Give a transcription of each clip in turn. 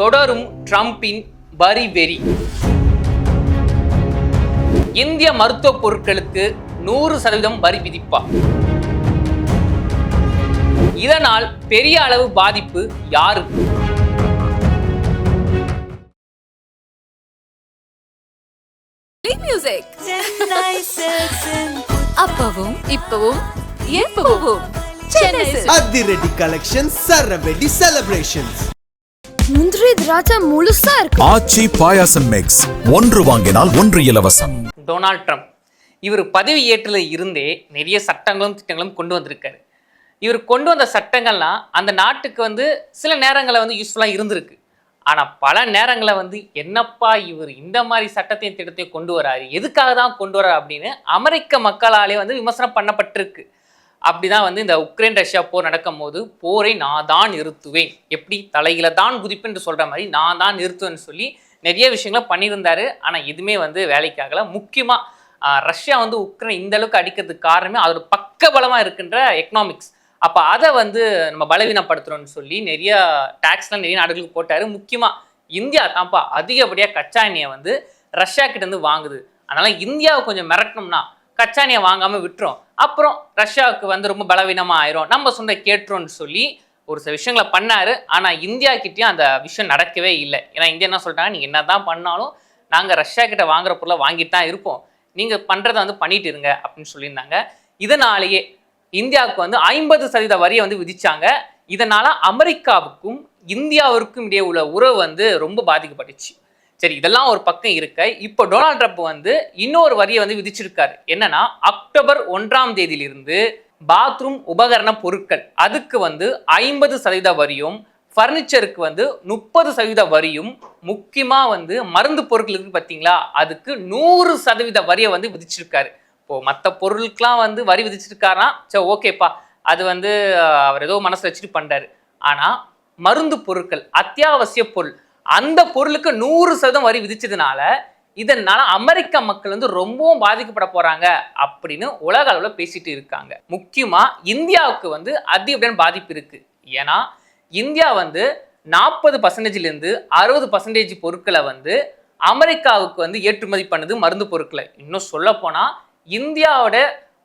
தொடரும் ட்ரம்பின் வரி வெறி. இந்திய மருத்துவ பொருட்களுக்கு நூறு சதவீதம் வரி விதிப்பா? இதனால் பெரிய அளவு பாதிப்பு யாருக்கு மியூசிக் அப்பவும் இப்பவும் எப்பவும். அதிரடி கலெக்ஷன் சரவெடி செலிப்ரேஷன்ஸ் முந்திரி திராட்சை முழுசா இருக்கு. ஆச்சி பாயாசம் மிக்ஸ் ஒன்று வாங்கினால் ஒன்று இலவசம். Donald Trump. இவர் பதவி ஏற்றில் இருந்தே நிறைய சட்டங்களும் திட்டங்களும் கொண்டு வந்திருக்காரு. இவர் கொண்டு வந்த சட்டங்கள்லாம் அந்த நாட்டுக்கு வந்து சில நேரங்களில் வந்து யூஸ்ஃபுல்லாக இருந்திருக்கு. ஆனால் பல நேரங்களில் வந்து என்னப்பா இவர் இந்த மாதிரி சட்டத்தையும் திட்டத்தையும் கொண்டு வராரு? எதுக்காக தான் கொண்டு வராரு அப்படின்னு அமெரிக்க மக்களாலே வந்து விமர்சனம் பண்ணப்பட்டிருக்கு. அப்படிதான் வந்து இந்த உக்ரைன் ரஷ்யா போர் நடக்கும் போது போரை நான் தான் நிறுத்துவேன். எப்படி? தலையில தான் குதிப்பு என்று சொல்ற மாதிரி நான் தான் நிறுத்துவேன்னு சொல்லி நிறைய விஷயங்களை பண்ணியிருந்தாரு. ஆனால் எதுவுமே வந்து வேலைக்காகல முக்கியமாக ரஷ்யா வந்து உக்ரைன் இந்த அளவுக்கு அடிக்கிறதுக்கு காரணமே அதோட பக்கபலமாக இருக்கின்ற எக்கனாமிக்ஸ் அப்போ அதை வந்து நம்ம பலவீனப்படுத்துறோம்னு சொல்லி நிறைய டேக்ஸ்லாம் நிறைய நாடுகளுக்கு போட்டாரு. முக்கியமாக இந்தியா தான்ப்பா அதிகப்படியாக கச்சா எண்ணெயை வந்து ரஷ்யா கிட்ட இருந்து வாங்குது. அதனால இந்தியாவை கொஞ்சம் மிரட்டணும்னா கச்சானியை வாங்காமல் விட்டுரும் அப்புறம் ரஷ்யாவுக்கு வந்து ரொம்ப பலவீனமாக ஆயிரும். நம்ம சொந்த கேட்டுறோம்னு சொல்லி ஒரு சில விஷயங்களை பண்ணாரு. ஆனால் இந்தியா கிட்டேயும் அந்த விஷயம் நடக்கவே இல்லை. ஏன்னா இந்தியா என்ன சொல்லிட்டாங்க? நீங்கள் என்ன தான் பண்ணாலும் நாங்கள் ரஷ்யா கிட்ட வாங்குற பொருளை வாங்கிட்டு தான் இருப்போம். நீங்கள் பண்ணுறதை வந்து பண்ணிட்டு இருங்க அப்படின்னு சொல்லியிருந்தாங்க. இதனாலேயே இந்தியாவுக்கு வந்து ஐம்பது சதவீத வரியை வந்து விதிச்சாங்க. இதனால அமெரிக்காவுக்கும் இந்தியாவிற்கும் இடையே உள்ள உறவு வந்து ரொம்ப பாதிக்கப்பட்டுச்சு. சரி இதெல்லாம் ஒரு பக்கம் இருக்க. இப்போ டொனால்ட் ட்ரம்ப் வந்து இன்னொரு வரியை வந்து விதிச்சிருக்காரு. என்னன்னா அக்டோபர் ஒன்றாம் தேதியிலிருந்து பாத்ரூம் உபகரண பொருட்கள் அதுக்கு வந்து ஐம்பது சதவீத வரியும் ஃபர்னிச்சருக்கு வந்து முப்பது சதவீத வரியும் முக்கியமாக வந்து மருந்து பொருட்கள் இருக்கு பார்த்தீங்களா அதுக்கு நூறு சதவீத வரியை வந்து விதிச்சிருக்காரு. இப்போ மற்ற பொருளுக்கெலாம் வந்து வரி விதிச்சிருக்காராம் சரி ஓகேப்பா. அது வந்து அவர் ஏதோ மனசில் வச்சுட்டு பண்ணுறாரு ஆனால் மருந்து பொருட்கள் அத்தியாவசிய பொருள் அந்த பொருளுக்கு நூறு சதம் வரி விதிச்சதுனால இதனால அமெரிக்க மக்கள் வந்து ரொம்பவும் பாதிக்கப்பட போறாங்க அப்படின்னு உலக அளவில் பேசிட்டு இருக்காங்க. முக்கியமா இந்தியாவுக்கு வந்து அதிகப்படியான பாதிப்பு இருக்கு. ஏன்னா இந்தியா வந்து நாற்பது பர்சன்டேஜ்லேருந்து அறுபது பர்சன்டேஜ் பொருட்களை வந்து அமெரிக்காவுக்கு வந்து ஏற்றுமதி பண்ணுது மருந்து பொருட்களை. இன்னும் சொல்ல போனால் இந்தியாவோட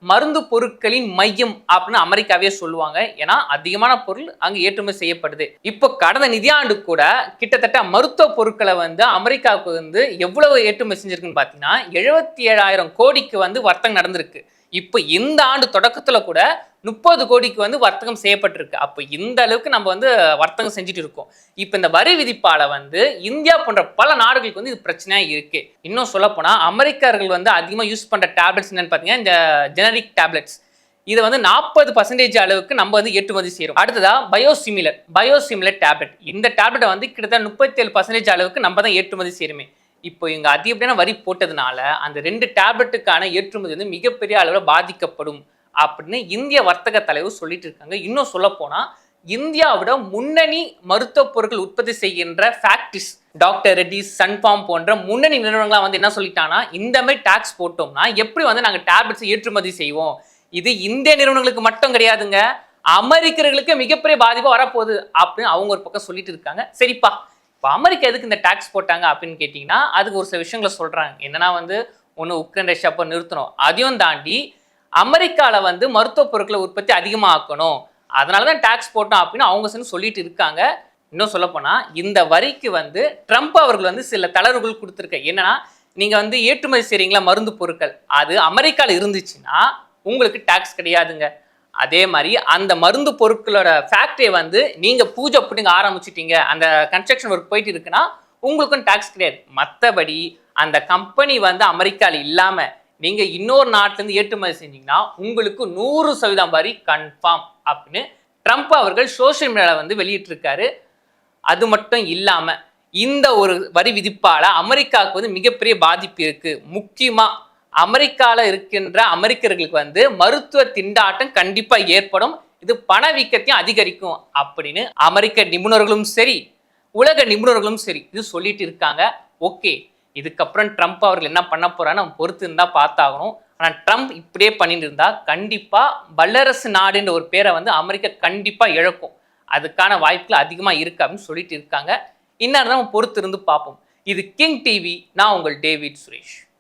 மருந்து பொருட்களின் மையம் அப்படின்னு அமெரிக்காவே சொல்லுவாங்க. ஏன்னா அதிகமான பொருள் அங்கே ஏற்றுமதி செய்யப்படுது. இப்போ கடந்த நிதியாண்டு கூட கிட்டத்தட்ட மருத்துவ பொருட்களை வந்து அமெரிக்காவுக்கு வந்து எவ்வளவு ஏற்றுமதி செஞ்சிருக்குன்னு பார்த்தீங்கன்னா எழுபத்தி ஏழாயிரம் கோடிக்கு வந்து வர்த்தகம் நடந்திருக்கு. இப்போ இந்த ஆண்டு தொடக்கத்துல கூட முப்பது கோடிக்கு வந்து வர்த்தகம் செய்யப்பட்டிருக்கு. அப்போ இந்த அளவுக்கு நம்ம வந்து வர்த்தகம் செஞ்சுட்டு இருக்கோம். இப்போ இந்த வரி விதிப்பால வந்து இந்தியா போன்ற பல நாடுகளுக்கு வந்து இது பிரச்சனையாக இருக்கு. இன்னும் சொல்லப்போனால் அமெரிக்கர்கள் வந்து அதிகமாக யூஸ் பண்ணுற டேப்லெட்ஸ் என்னன்னு பார்த்தீங்கன்னா இந்த ஜெனரிக் டேப்லெட்ஸ் இதை வந்து நாற்பது பர்சன்டேஜ் அளவுக்கு நம்ம வந்து ஏற்றுமதி செய்கிறோம் அடுத்ததா பயோசிமிலர் பயோசிமிலர் டேப்லெட் இந்த டேப்லெட்டை வந்து கிட்டத்தட்ட முப்பத்தேழு பர்சன்டேஜ் அளவுக்கு நம்ம தான் ஏற்றுமதி செய்கிறோமே இப்போ இங்க அதிகப்படியான வரி போட்டதுனால அந்த ரெண்டு டேப்லெட்டுக்கான ஏற்றுமதி வந்து மிகப்பெரிய அளவில் பாதிக்கப்படும் அப்படின்னு இந்திய வர்த்தக தலைவர் சொல்லிட்டு இருக்காங்க. இன்னும் சொல்ல போனா இந்தியாவோட முன்னணி மருத்துவ பொருட்கள் உற்பத்தி செய்கின்ற ஃபேக்ட்ரிஸ் டாக்டர் ரெட்டிஸ் சன்ஃபார்ம் போன்ற முன்னணி நிறுவனங்களாம் வந்து என்ன சொல்லிட்டாங்கன்னா இந்த மாதிரி டாக்ஸ் போட்டோம்னா எப்படி வந்து நாங்கள் டேப்லெட்ஸ் ஏற்றுமதி செய்வோம்? இது இந்திய நிறுவனங்களுக்கு மட்டும் கிடையாதுங்க. அமெரிக்கர்களுக்கு மிகப்பெரிய பாதிப்பு வரப்போகுது அப்படின்னு அவங்க ஒரு பக்கம் சொல்லிட்டு இருக்காங்க. சரிப்பா இப்போ அமெரிக்கா எதுக்கு இந்த டாக்ஸ் போட்டாங்க அப்படின்னு கேட்டிங்கன்னா அதுக்கு ஒரு சில விஷயங்களை சொல்கிறாங்க என்னன்னா வந்து ஒன்று உக்ரைன் ரஷ்யா போய் நிறுத்தணும். அதையும் தாண்டி அமெரிக்காவில் வந்து மருத்துவ பொருட்களை உற்பத்தி அதிகமாக ஆக்கணும் அதனால தான் டாக்ஸ் போட்டோம் அப்படின்னு அவங்க சேர்ந்து சொல்லிட்டு இருக்காங்க. இன்னும் சொல்லப்போனால் இந்த வரிக்கு வந்து ட்ரம்ப் அவர்கள் வந்து சில தளர்வுகள் கொடுத்துருக்க. என்னன்னா நீங்கள் வந்து ஏற்றுமதி செய்கிறீங்களா மருந்து பொருட்கள்? அது அமெரிக்காவில் இருந்துச்சுன்னா உங்களுக்கு டாக்ஸ் கிடையாதுங்க. அதே மாதிரி அந்த மருந்து பொருட்களோட ஃபேக்ட்ரியை வந்து நீங்கள் பூஜை புடிங்க ஆரம்பிச்சிட்டீங்க. அந்த கன்ஸ்ட்ரக்ஷன் ஒர்க் போயிட்டு இருக்குன்னா உங்களுக்கும் டேக்ஸ் கிடையாது. மற்றபடி அந்த கம்பெனி வந்து அமெரிக்காவில் இல்லாமல் நீங்கள் இன்னொரு நாட்டிலேருந்து ஏற்றுமதி செஞ்சீங்கன்னா உங்களுக்கு நூறு சதவீதம் வரி கன்ஃபார்ம் அப்படின்னு ட்ரம்ப் அவர்கள் சோஷியல் மீடியாவில் வந்து வெளியிட்டிருக்காரு. அது மட்டும் இல்லாமல் இந்த ஒரு வரி விதிப்பால் அமெரிக்காவுக்கு வந்து மிகப்பெரிய பாதிப்பு இருக்குது முக்கியமாக அமெரிக்காவில் இருக்கின்ற அமெரிக்கர்களுக்கு வந்து மருத்துவ திண்டாட்டம் கண்டிப்பாக ஏற்படும். இது பணவீக்கத்தையும் அதிகரிக்கும் அப்படின்னு அமெரிக்க நிபுணர்களும் சரி உலக நிபுணர்களும் சரி இது சொல்லிட்டு இருக்காங்க. ஓகே இதுக்கப்புறம் ட்ரம்ப் அவர்கள் என்ன பண்ண போறான்னு நம்ம பொறுத்து இருந்தால் பார்த்தாகணும். ஆனால் ட்ரம்ப் இப்படியே பண்ணிட்டு இருந்தா கண்டிப்பாக வல்லரசு நாடுன்ற ஒரு பேரை வந்து அமெரிக்கா கண்டிப்பாக இழக்கும். அதுக்கான வாய்ப்புகள் அதிகமாக இருக்கு அப்படின்னு சொல்லிட்டு இருக்காங்க. இன்னார் நம்ம பொறுத்து இருந்து பார்ப்போம். இது கிங் டிவி நான் உங்கள் டேவிட் சுரேஷ்.